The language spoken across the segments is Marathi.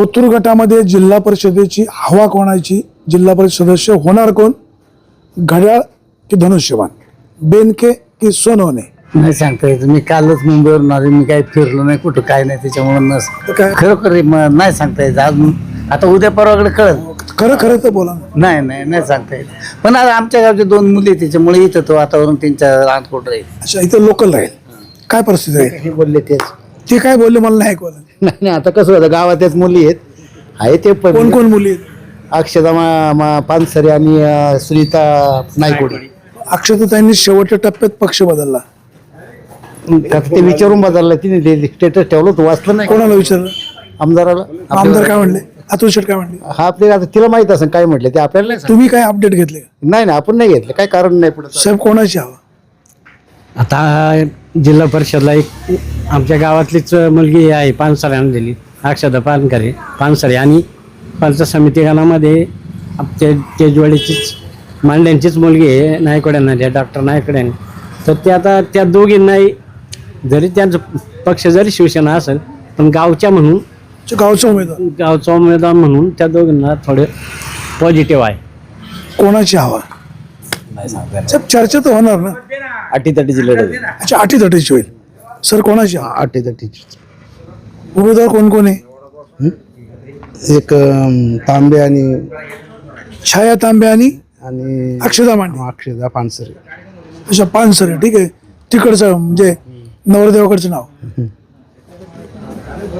ओतूर गटामध्ये जिल्हा परिषदेची हवा कोणाची? जिल्हा परिषद सदस्य होणार कोण? घड्याळ की धनुष्यबाण बेनके की सोनवणे? नाही सांगता येत. मी कालच मुंबईवरून आलो. मी काही फिरलो नाही कुठं काय नाही त्याच्यामुळे नस काय? खरोखर हे म- नाही सांगता येत. आज आता उद्या परवाकडे कळत खरं खरं तर बोला ना. नाही नाही नाही सांगता येत. पण आज आमच्या गावचे दोन मुली आहेत, त्याच्यामुळे इथं तो वातावरण त्यांच्या रानकोट राहील. अच्छा इथं लोकल राहील. काय परिस्थिती आहे? हे बोलले तेच. ते काय बोलले मला नाही ऐकवलं नाही नाही आता कसं होतं गावातच मुली आहेत. आहे ते पण. कोण कोण मुली आहेत? अक्षदा मा मा पानसरे आणि अं, सुनीता नायकोडी. अक्षताताईंनी शेवटच्या टप्प्यात पक्ष बदलला. आता ते विचारून बदललं तिने ते स्टेटस ठेवलं होतं वाचलं नाही. कोणाला विचारलं? आमदाराला. आमदार काय म्हणले? अतुल शेठ काय म्हणले? हा आपले आता तिला माहीत असेल काय म्हटलं ते आपल्याला नाही तुम्ही काय अपडेट घेतले? नाही नाही आपण नाही घेतलं काय कारण नाही पुढे. साहेब कोणाची हवा? आता जिल्हा परिषदला एक आमच्या गावातलीच मुलगी आहे पानसरे आणलेली. अक्षदा पानकरे पानसरे आणि पंचायत समिती गणामध्ये आमच्या तेजवाडीचीच मांड्यांचीच मुलगी आहे नायकड्यांना डॉक्टर नायकड्यांनी तर ते आता त्या दोघींनाही जरी त्यांचं पक्ष जरी शिवसेना असेल पण गावच्या म्हणून गावचा उमेदवार. गावचा उमेदवार म्हणून त्या दोघींना थोडे पॉझिटिव्ह आहे. कोणाची हवा? चर्चा तर होणार ना. अटीतटीची लढत अच्छा आठी तटीची होईल. सर कोणाची? अटीतटीची उमेदवार कोण कोण आहे एक अं, तांबे आणि छाया तांबे आणि आणि अक्षता मांडे. अक्षदा पानसरे. अच्छा पानसरे ठीक आहे. तिकडचं म्हणजे नवरदेवाकडचं नाव.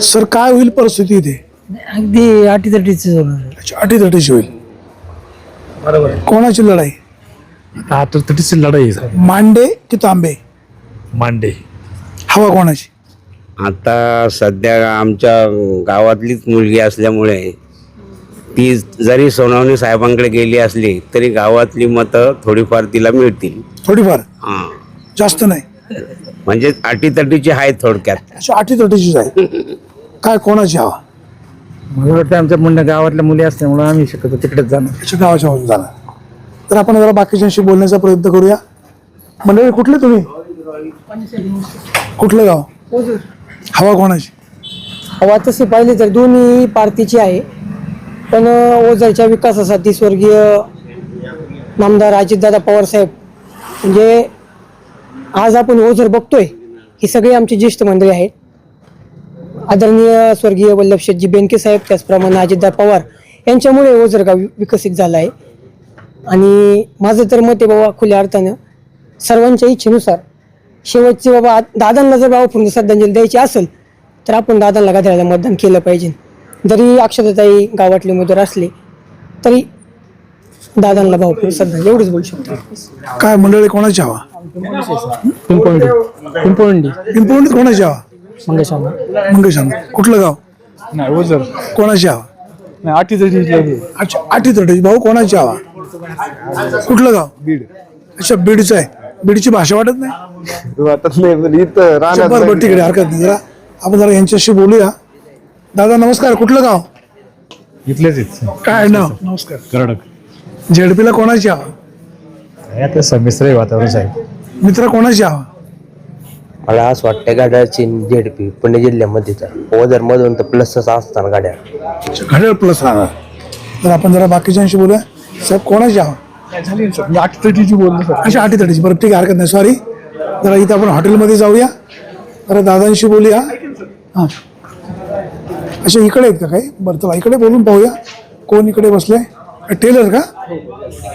सर काय होईल परिस्थिती इथे? अगदी अटीतटीच अच्छा अटी तटीची होईल. बरोबर. कोणाची लढाई? आता तटीची लढाई आहे. मांडे की तांबे? मांडे. हवा कोणाची? आता सध्या आमच्या गावातलीच मुलगी असल्यामुळे ती जरी सोनावणे साहेबांकडे गेली असली तरी गावातली मतं थोडीफार तिला मिळतील. थोडीफार? हां. जास्त नाही. म्हणजे अटीतटीची आहे थोडक्यात. अच्छा अटी तटीचीच आहे. काय कोणाची हवा? मला वाटतं आमच्या मुंडे गावातल्या मुली असल्यामुळे आम्ही शक्यतो तिकडेच जाणार. गावाच्या जाणार. तर आपण जरा बाकीच्यांशी बोलण्याचा प्रयत्न करूया. मंडळी कुठले तुम्ही? कुठलं गाव? हवा कोणाची? हवा तशी पाहिली तर दोन्ही पार्टीची आहे. पण ओझरच्या विकासासाठी स्वर्गीय नामदार अजितदादा पवार साहेब म्हणजे आज आपण ओझर बघतोय ही सगळी आमची ज्येष्ठ मंडळी आहेत. आदरणीय स्वर्गीय वल्लभ शेठजी बेनके साहेब त्याचप्रमाणे अजितदा पवार यांच्यामुळे ओझर गाव विकसित झालं आहे. आणि माझं तर मत आहे बाबा खुल्या अर्थानं. सर्वांच्या इच्छेनुसार शेवटची बाबा दादांना जर बाबा पूर्ण श्रद्धांजली द्यायची असेल तर आपण दादांना गाध्याला मतदान केलं पाहिजे. जरी अक्षताताई गावातले उमेदवार असले तरी दादांना भाऊ श्रद्धांजली एवढंच बोलू शकतो. काय मंडळी कोणाची हवा? पिंपोंडी पिंपोंडी पिंपळूण कोणाची हवा? मंगेशांना. मंगेश कुठलं गाव? नाही ओझर. कोणाची हवा? नाही आठी भाऊ कोणाची हवा? कुठलं गाव? बीड अच्छा बीडचं आहे. बीडची भाषा वाटत नाही? वाटत नाही इथं अच्छा, बरं बरं तिकडे हरकत नाही. जरा आपण जरा यांच्याशी बोलूया. दादा नमस्कार. कुठलं गाव? इथलेच आहेत. काय नाव? नमस्कार. करडक. झेडपीला कोणाची हवा? आता संमिश्र आहे वातावरण साहेब. मित्र कोणाची हवा? मला असं वाटतं गाड्याची झेडपी पुणे जिल्ह्यामध्ये तर ओझर मधून तर प्लसच असतात गाड्या. अच्छा, घड्याळ प्लस राहणार तर आपण जरा बाकीच्यांशी बोलूया. साहेब कोणाची मी अटी तटीची बोललो सर. अशा आठी तटीची बरं ठीक आहे हरकत नाही. सॉरी जरा इथं आपण हॉटेलमध्ये जाऊया. जरा दादांशी बोलूया. हां. अच्छा इकडे आहेत का काही? बरं चला इकडे बोलून पाहूया. कोण इकडे बसले? टेलर का?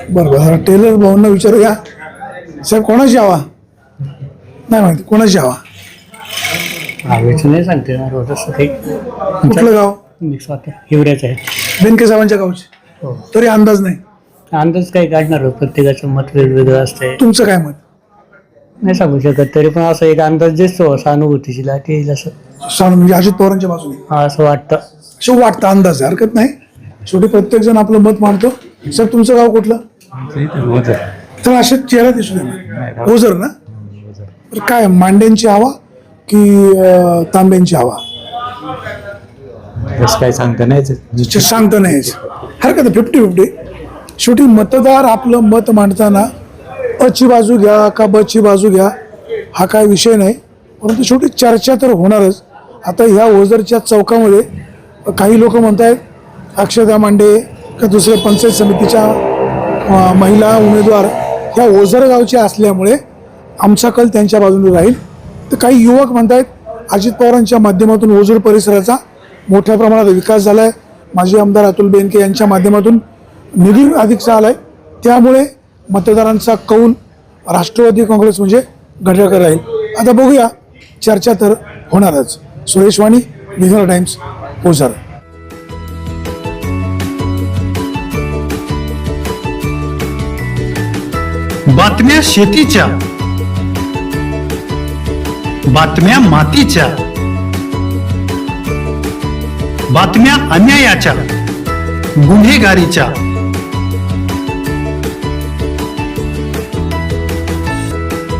बरं बरं जरा टेलर भाऊंना विचारूया. साहेब कोणाची हवा नाही माहिती कोणाची हवा नाही सांगते हो, काही. कुठलं गाव? मिक्स वाटतं हिवऱ्याचं आहे. बेनके साहेबांच्या गावचे. तरी अंदाज नाही. अंदाज काही काढणार प्रत्येकाचं मत वेगवेगळं असतंय. तुमचं काय मत? नाही सांगू शकत तरी पण असं एक अंदाज दिसतो सहानुभूतीची लाट येईल असं सांग म्हणजे अजित पवारांच्या बाजूने. हा असं वाटतं. असं वाटतं अंदाज आहे, हरकत नाही. शेवटी प्रत्येक जण आपलं मत मांडतो. सर तुमचं गाव कुठलं? तर असे चेहरा दिसू दे ना. ओझर ना? तर काय मांड्यांची हवा की अं, तांब्यांची हवा? तसं काय सांगता नाही जे सांगता नाही हरकत नाही फिफ्टी फिफ्टी शेवटी मतदार आपलं मत मांडताना अची बाजू घ्या का बची बाजू घ्या हा काय विषय नाही. परंतु शेवटी चर्चा तर होणारच. आता ह्या ओझरच्या चौकामध्ये काही लोक म्हणत आहेत अक्षता मांडे का दुसऱ्या पंचायत समितीच्या महिला उमेदवार ह्या ओझर गावच्या असल्यामुळे आमचा कल त्यांच्या बाजूने राहील. तर काही युवक म्हणत आहेत अजित पवारांच्या माध्यमातून ओझर परिसराचा मोठ्या प्रमाणात विकास झाला आहे माजी आमदार अतुल बेनके यांच्या माध्यमातून निधी अधिकचा आला आहे त्यामुळे मतदारांचा कौल राष्ट्रवादी काँग्रेस म्हणजे घड्याळकर राहील. आता बघूया चर्चा तर होणारच. सुरेश वाणी विघर टाइम्स ओझर बातम्या शेतीच्या. बातम्या मातीच्या. बातम्या अन्यायाच्या. गुन्हेगारीच्या.